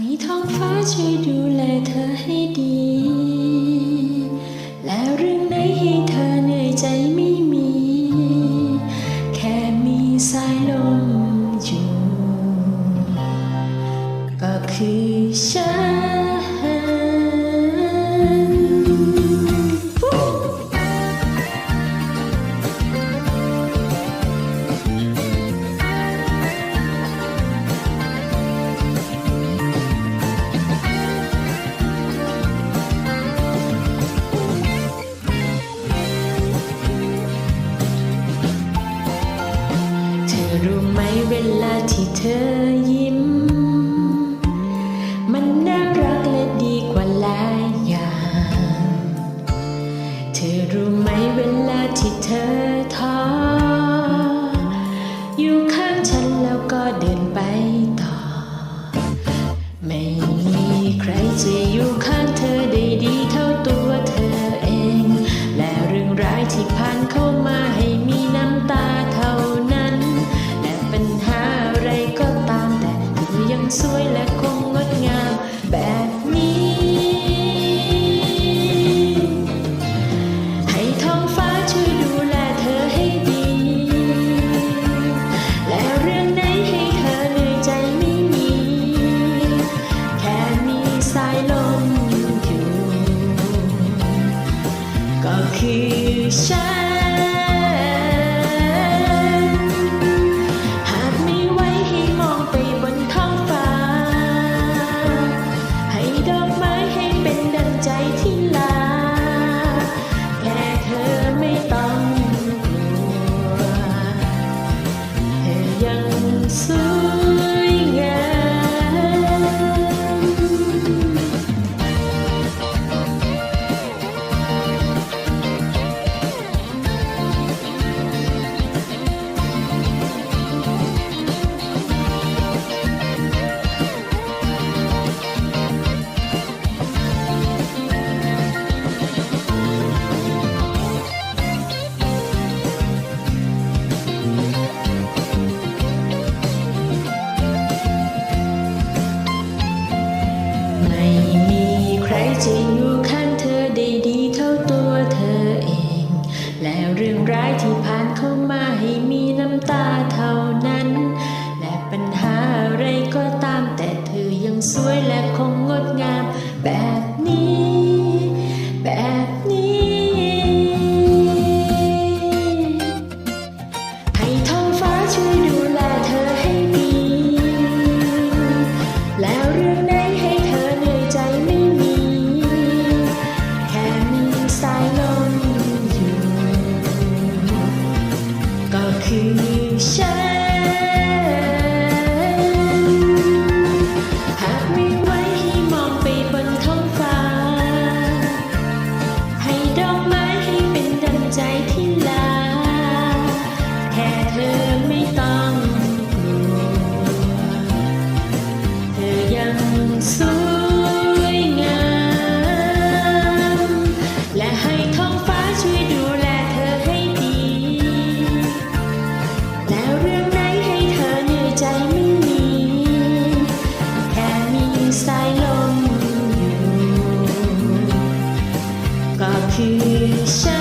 ให้ท้องฟ้าช่วยดูแลเธอให้ดี และเรื่องไหนให้เธอเหนื่อยใจไม่มี แค่มีสายลมอยู่ ก็คือฉัน ธอรู้ไหมเวลาที่เธอยิ้ม มันน่ารักและดีกว่าหลายอย่าง เธอรู้ไหมเวลาที่เธอท้อ I'll shine. ใจจะอยู่ข้างเธอได้ดีเท่าตัวเธอเอง แล้วเรื่องร้ายที่ผ่านเข้ามาให้มี คือฉัน Kissing